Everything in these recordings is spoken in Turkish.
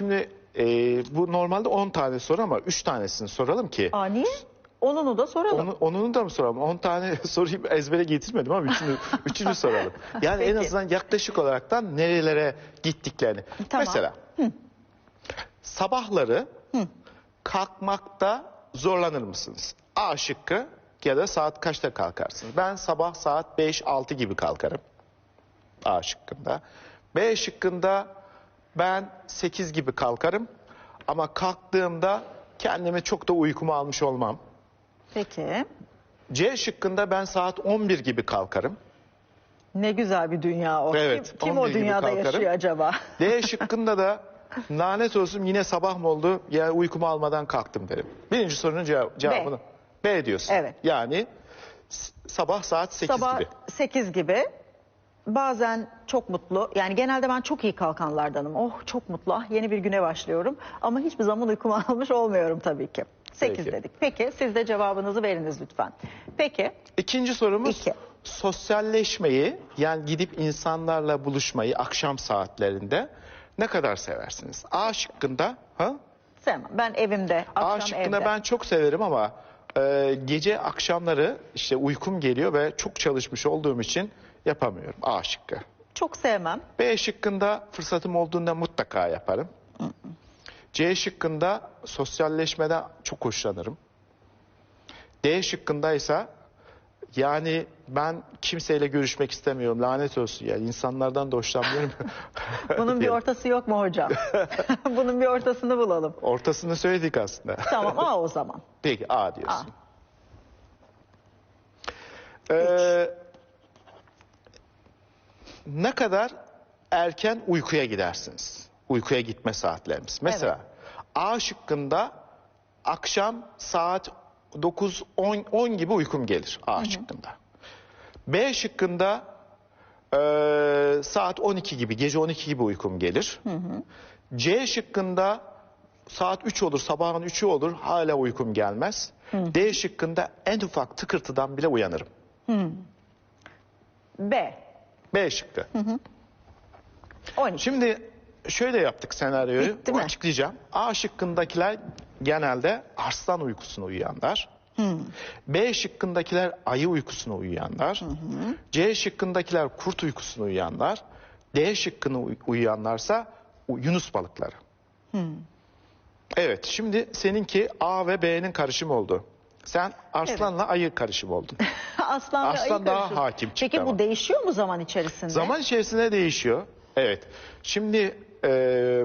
şimdi e, bu normalde 10 tane soru ama 3 tanesini soralım ki. Aa niye? Onunu da soralım. Onu, onunu da mı soralım? 10 tane soruyu ezbere getirmedim ama üçünü, üçünü soralım. Yani en Peki. azından yaklaşık olaraktan nerelere gittiklerini. Tamam. Mesela sabahları kalkmakta zorlanır mısınız? A şıkkı ya da saat kaçta kalkarsınız? Ben sabah saat 5-6 gibi kalkarım. A şıkkında. B şıkkında ben 8 gibi kalkarım. Ama kalktığımda kendimi çok da uykumu almış olmam. Peki. C şıkkında ben saat 11 gibi kalkarım. Ne güzel bir dünya o. Evet, Kim, kim 11 o gibi dünyada kalkarım. yaşıyor acaba? D şıkkında da lanet olsun yine sabah mı oldu ya uykumu almadan kalktım derim. Birinci sorunun cevabı, cevabını B diyorsun. Evet. Yani s- sabah saat 8 Sabah gibi. 8 gibi. Bazen çok mutlu. Yani genelde ben çok iyi kalkanlardanım. Oh çok mutlu. Ah, yeni bir güne başlıyorum. Ama hiçbir zaman uykumu almış olmuyorum tabii ki. 8 Peki. dedik. Peki siz de cevabınızı veriniz lütfen. Peki. İkinci sorumuz İki. sosyalleşmeyi yani gidip insanlarla buluşmayı akşam saatlerinde ne kadar seversiniz? A şıkkında ha? Sevmem. Ben evimde, A akşam şıkkında evde. ben çok severim ama e, gece akşamları işte uykum geliyor ve çok çalışmış olduğum için yapamıyorum. A şıkkı. Çok sevmem. B şıkkında fırsatım olduğunda mutlaka yaparım. C şıkkında sosyalleşmeden çok hoşlanırım. D şıkkında ise yani ben kimseyle görüşmek istemiyorum lanet olsun ya insanlardan da hoşlanmıyorum. Bunun bir ortası yok mu hocam? Bunun bir ortasını bulalım. Ortasını söyledik aslında. Tamam A o zaman. Peki A diyorsun. Ee, ne kadar erken uykuya gidersiniz? Uykuya gitme saatlerimiz. Mesela A şıkkında akşam saat 9-10 10 gibi uykum gelir A şıkkında. B şıkkında eee, saat 12 gibi, gece 12 gibi uykum gelir. C şıkkında saat 3 olur, sabahın 3'ü olur, hala uykum gelmez. D şıkkında en ufak tıkırtıdan bile uyanırım. B. B şıkkı. 12. Şimdi şöyle yaptık senaryoyu. Bitti mi? Açıklayacağım. A şıkkındakiler genelde arslan uykusuna uyuyanlar. B şıkkındakiler ayı uykusuna uyuyanlar. C şıkkındakiler kurt uykusuna uyuyanlar. D şıkkını uy- uyuyanlarsa yunus balıkları. Evet şimdi seninki A ve B'nin karışımı oldu. Sen arslanla ayı karışımı oldun. Aslan, Aslan ayı daha karışır. hakim çıktı Peki ama. bu değişiyor mu zaman içerisinde? Zaman içerisinde değişiyor. Evet. Şimdi eee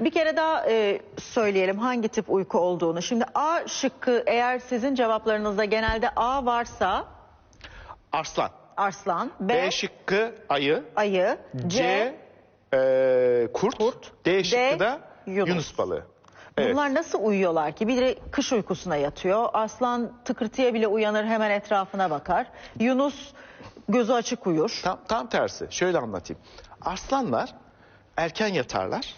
Bir kere daha e, söyleyelim hangi tip uyku olduğunu. Şimdi A şıkkı eğer sizin cevaplarınızda genelde A varsa arslan. arslan, B, B şıkkı ayı, ayı, C, C, eee, kurt, Kurt, D şıkkı D, da Yunus. Yunus, balığı. Evet. Bunlar nasıl uyuyorlar ki? Biri kış uykusuna yatıyor. Aslan tıkırtıya bile uyanır hemen etrafına bakar. Yunus gözü açık uyur. Tam, tam tersi. Şöyle anlatayım. Arslanlar erken yatarlar,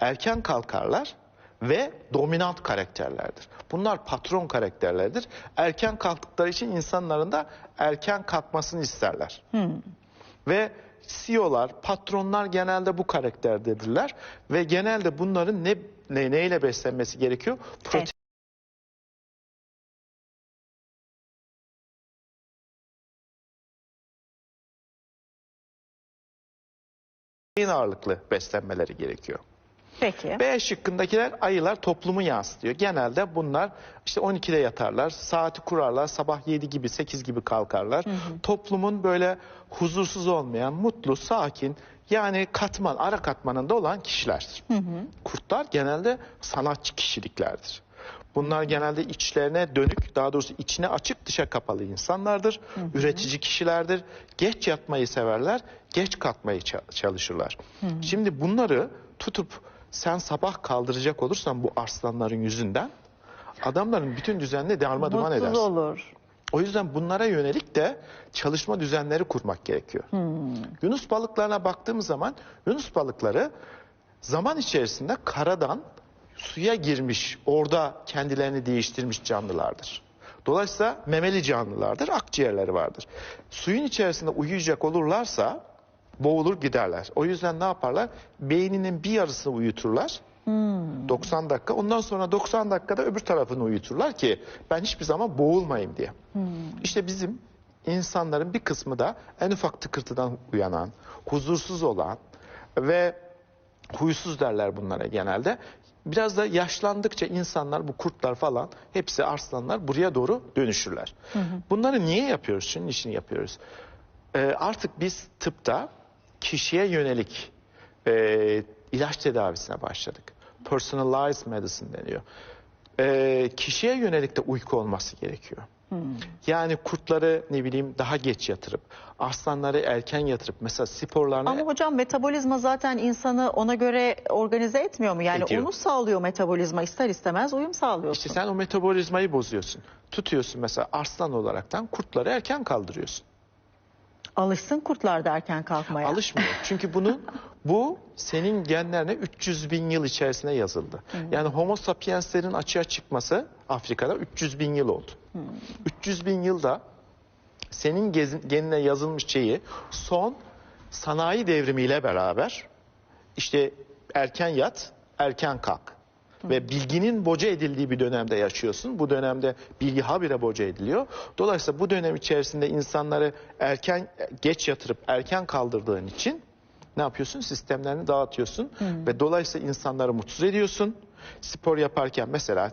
erken kalkarlar ve dominant karakterlerdir. Bunlar patron karakterlerdir. Erken kalktıkları için insanların da erken kalkmasını isterler. Ve CEO'lar, patronlar genelde bu karakterdedirler ve genelde bunların ne, ne neyle beslenmesi gerekiyor? Protein ağırlıklı beslenmeleri gerekiyor. Peki. B şıkkındakiler ayılar toplumu yansıtıyor. Genelde bunlar işte 12'de yatarlar, saati kurarlar, sabah 7 gibi 8 gibi kalkarlar. Toplumun böyle huzursuz olmayan, mutlu, sakin yani katman, ara katmanında olan kişilerdir. Kurtlar genelde sanatçı kişiliklerdir. Bunlar genelde içlerine dönük, daha doğrusu içine açık dışa kapalı insanlardır. Üretici kişilerdir. Geç yatmayı severler, geç kalkmayı ça- çalışırlar. Şimdi bunları tutup sen sabah kaldıracak olursan bu arslanların yüzünden adamların bütün düzenini darmadağın Mutsuz edersin. olur. O yüzden bunlara yönelik de çalışma düzenleri kurmak gerekiyor. Yunus balıklarına baktığımız zaman Yunus balıkları zaman içerisinde karadan suya girmiş, orada kendilerini değiştirmiş canlılardır. Dolayısıyla memeli canlılardır, akciğerleri vardır. Suyun içerisinde uyuyacak olurlarsa boğulur giderler. O yüzden ne yaparlar? Beyninin bir yarısını uyuturlar. 90 dakika. Ondan sonra 90 dakikada öbür tarafını uyuturlar ki ben hiçbir zaman boğulmayayım diye. İşte bizim insanların bir kısmı da en ufak tıkırtıdan uyanan, huzursuz olan ve huysuz derler bunlara genelde. Biraz da yaşlandıkça insanlar bu kurtlar falan hepsi arslanlar buraya doğru dönüşürler. Bunları niye yapıyoruz? Şunun için yapıyoruz. Ee, artık biz tıpta kişiye yönelik e, ilaç tedavisine başladık. Personalized medicine deniyor. Ee, kişiye yönelik de uyku olması gerekiyor. Yani kurtları ne bileyim daha geç yatırıp, aslanları erken yatırıp mesela sporlarını Ama hocam metabolizma zaten insanı ona göre organize etmiyor mu? Yani Ediyor. onu sağlıyor metabolizma ister istemez uyum sağlıyorsun. İşte sen o metabolizmayı bozuyorsun. Tutuyorsun mesela arslan olaraktan kurtları erken kaldırıyorsun. Alışsın kurtlar da erken kalkmaya. Alışmıyor. Çünkü bunun bu senin genlerine 300 bin yıl içerisine yazıldı. Yani Homo sapienslerin açığa çıkması Afrika'da 300 bin yıl oldu. 300 bin yılda senin genine yazılmış şeyi son sanayi devrimiyle beraber işte erken yat, erken kalk. Ve bilginin boca edildiği bir dönemde yaşıyorsun. Bu dönemde bilgi habire boca ediliyor. Dolayısıyla bu dönem içerisinde insanları erken geç yatırıp erken kaldırdığın için ne yapıyorsun? Sistemlerini dağıtıyorsun ve dolayısıyla insanları mutsuz ediyorsun. Spor yaparken mesela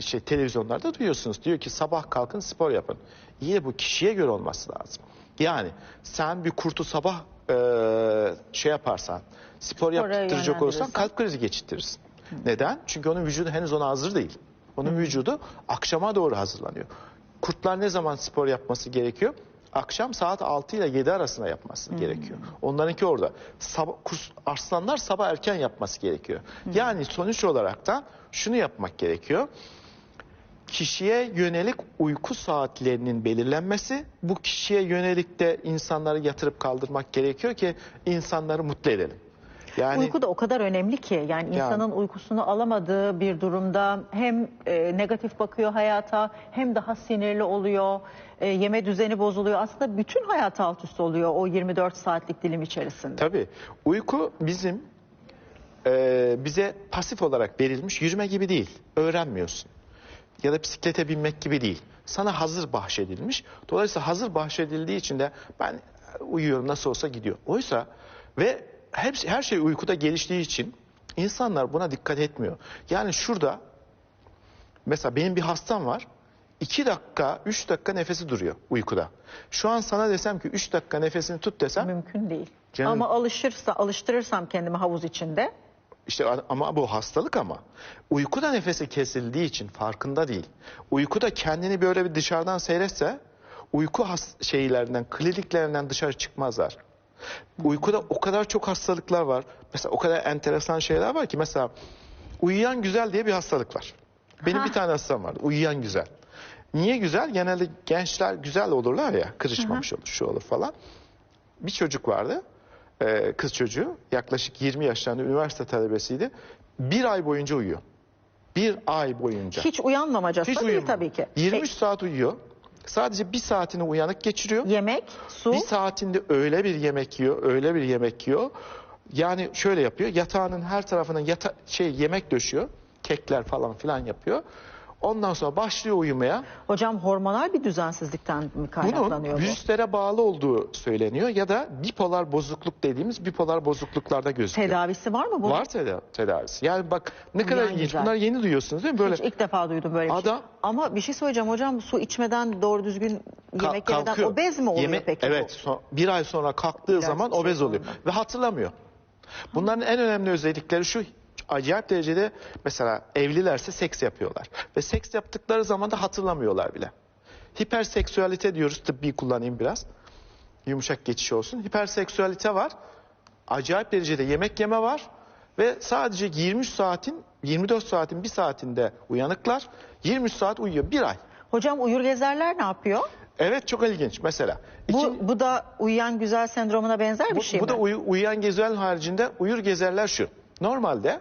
şey televizyonlarda duyuyorsunuz. Diyor ki sabah kalkın spor yapın. İyi de bu kişiye göre olması lazım. Yani sen bir kurtu sabah eee, şey yaparsan, spor Spora yaptıracak olursan kalp krizi geçirtirsin. Neden? Çünkü onun vücudu henüz ona hazır değil. Onun vücudu akşama doğru hazırlanıyor. Kurtlar ne zaman spor yapması gerekiyor? Akşam saat 6 ile 7 arasında yapması gerekiyor. Onlarınki orada. Sabah, kurs, arslanlar sabah erken yapması gerekiyor. Yani sonuç olarak da şunu yapmak gerekiyor. Kişiye yönelik uyku saatlerinin belirlenmesi, bu kişiye yönelik de insanları yatırıp kaldırmak gerekiyor ki insanları mutlu edelim. Yani Uyku da o kadar önemli ki yani insanın uykusunu alamadığı bir durumda hem e, negatif bakıyor hayata hem daha sinirli oluyor, e, yeme düzeni bozuluyor. Aslında bütün hayat alt üst oluyor o 24 saatlik dilim içerisinde. Tabii. Uyku bizim e, bize pasif olarak verilmiş yürüme gibi değil. Öğrenmiyorsun. Ya da bisiklete binmek gibi değil. Sana hazır bahşedilmiş. Dolayısıyla hazır bahşedildiği için de ben uyuyorum nasıl olsa gidiyor. Oysa ve hepsi, her şey uykuda geliştiği için insanlar buna dikkat etmiyor. Yani şurada mesela benim bir hastam var. 2 dakika, 3 dakika nefesi duruyor uykuda. Şu an sana desem ki 3 dakika nefesini tut desem Mümkün değil. Canım- Ama alışırsa alıştırırsam kendimi havuz içinde İşte ama bu hastalık ama uykuda nefesi kesildiği için farkında değil. Uykuda kendini böyle bir dışarıdan seyretse uyku şeylerinden, kliniklerinden dışarı çıkmazlar. Uykuda o kadar çok hastalıklar var. Mesela o kadar enteresan şeyler var ki mesela uyuyan güzel diye bir hastalık var. Benim bir tane hastam vardı. Uyuyan güzel. Niye güzel? Genelde gençler güzel olurlar ya. Kırışmamış olur, şu olur falan. Bir çocuk vardı. e, kız çocuğu. Yaklaşık 20 yaşlarında üniversite talebesiydi. Bir ay boyunca uyuyor. Bir ay boyunca. hiç uyanmamacası Hiç değil uyumuyor. tabii ki. 23 saat uyuyor. Sadece bir saatini uyanık geçiriyor. Yemek, su, Bir saatinde öyle bir yemek yiyor, öyle bir yemek yiyor. Yani şöyle yapıyor. Yatağının her tarafına yata şey yemek döşüyor. Kekler falan filan yapıyor. Ondan sonra başlıyor uyumaya. hocam hormonal bir düzensizlikten mi Bunun kaynaklanıyor bu? virüslere bağlı olduğu söyleniyor ya da bipolar bozukluk dediğimiz bipolar bozukluklarda gözüküyor. Tedavisi var mı bunun? Var teda- tedavisi. Yani bak ne kadar Yani ilginç. güzel. Bunlar yeni duyuyorsunuz değil mi? Böyle Hiç ilk defa duydum böyle bir şey. Adam- Ama bir şey söyleyeceğim hocam su içmeden doğru düzgün Ka- yemek yemeden kalkıyor. obez mi oluyor Yeme- peki Evet. son- bir ay sonra kalktığı Biraz zaman şey obez oluyor. Ve hatırlamıyor. Bunların en önemli özellikleri şu. Acayip derecede mesela evlilerse seks yapıyorlar. Ve seks yaptıkları zaman da hatırlamıyorlar bile. Hiperseksüalite diyoruz. Tıbbi kullanayım biraz. Yumuşak geçiş olsun. Hiperseksüalite var. Acayip derecede yemek yeme var. Ve sadece 23 saatin 24 saatin bir saatinde uyanıklar. 23 saat uyuyor. Bir ay. Hocam uyur gezerler ne yapıyor? Evet çok ilginç. Mesela Bu, İkin- bu da uyuyan güzel sendromuna benzer bir bu, şey bu mi? da uyu- uyuyan gezer haricinde uyur gezerler şu. Normalde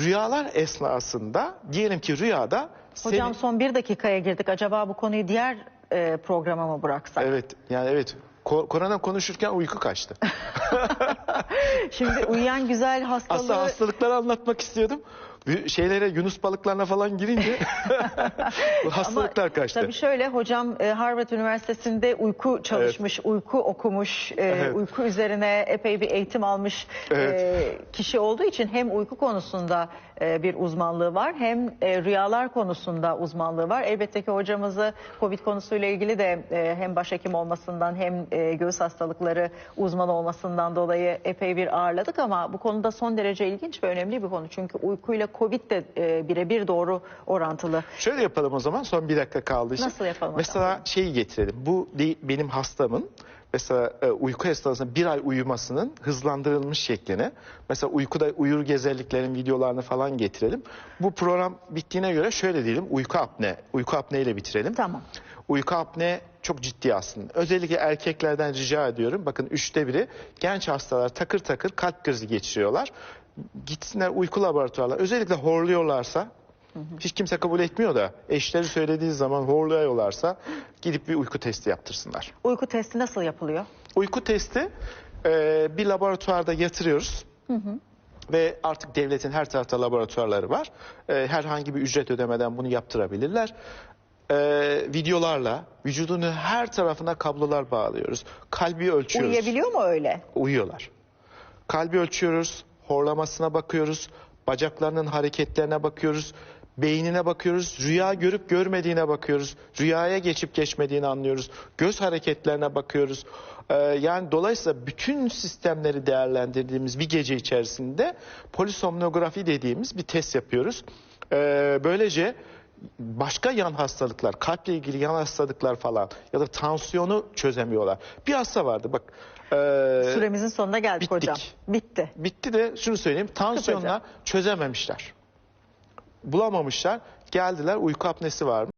rüyalar esnasında diyelim ki rüyada Hocam seni- son bir dakikaya girdik. Acaba bu konuyu diğer e, programa mı bıraksak? evet yani evet ko- korona konuşurken uyku kaçtı. Şimdi uyuyan güzel hastalığı... Aslında hastalıkları anlatmak istiyordum. Şeylere Yunus balıklarına falan girince hastalıklar Ama kaçtı. Tabii şöyle hocam e, Harvard Üniversitesi'nde uyku çalışmış, uyku okumuş, e, Evet. uyku üzerine epey bir eğitim almış Evet. e, kişi olduğu için hem uyku konusunda bir uzmanlığı var hem rüyalar konusunda uzmanlığı var. Elbette ki hocamızı Covid konusuyla ilgili de hem başhekim olmasından hem göğüs hastalıkları uzmanı olmasından dolayı epey bir ağırladık ama bu konuda son derece ilginç ve önemli bir konu. Çünkü uykuyla Covid de e, birebir doğru orantılı. Şöyle yapalım o zaman son bir dakika kaldı. için. Nasıl yapalım Mesela şeyi getirelim. Bu benim hastamın mesela e, uyku esnasında bir ay uyumasının hızlandırılmış şeklini. Mesela uykuda uyur gezerliklerin videolarını falan getirelim. Bu program bittiğine göre şöyle diyelim uyku apne. Uyku apne ile bitirelim. Tamam. Uyku apne çok ciddi aslında. Özellikle erkeklerden rica ediyorum. Bakın üçte biri genç hastalar takır takır kalp krizi geçiriyorlar. Gitsinler uyku laboratuvarlar. Özellikle horluyorlarsa hiç kimse kabul etmiyor da eşleri söylediği zaman horluyorlarsa gidip bir uyku testi yaptırsınlar. Uyku testi nasıl yapılıyor? Uyku testi e, bir laboratuvarda yatırıyoruz. Ve artık devletin her tarafta laboratuvarları var. E, herhangi bir ücret ödemeden bunu yaptırabilirler. E, videolarla vücudunun her tarafına kablolar bağlıyoruz. Kalbi ölçüyoruz. Uyuyabiliyor mu öyle? Uyuyorlar. Kalbi ölçüyoruz, horlamasına bakıyoruz, bacaklarının hareketlerine bakıyoruz, beynine bakıyoruz, rüya görüp görmediğine bakıyoruz, rüyaya geçip geçmediğini anlıyoruz, göz hareketlerine bakıyoruz. Ee, yani dolayısıyla bütün sistemleri değerlendirdiğimiz bir gece içerisinde polisomnografi dediğimiz bir test yapıyoruz. Ee, böylece başka yan hastalıklar, kalple ilgili yan hastalıklar falan ya da tansiyonu çözemiyorlar. Bir hasta vardı bak. E, Süremizin sonuna geldik bittik. hocam. Bitti. Bitti de şunu söyleyeyim tansiyonla çözememişler. Bulamamışlar. Geldiler uyku apnesi var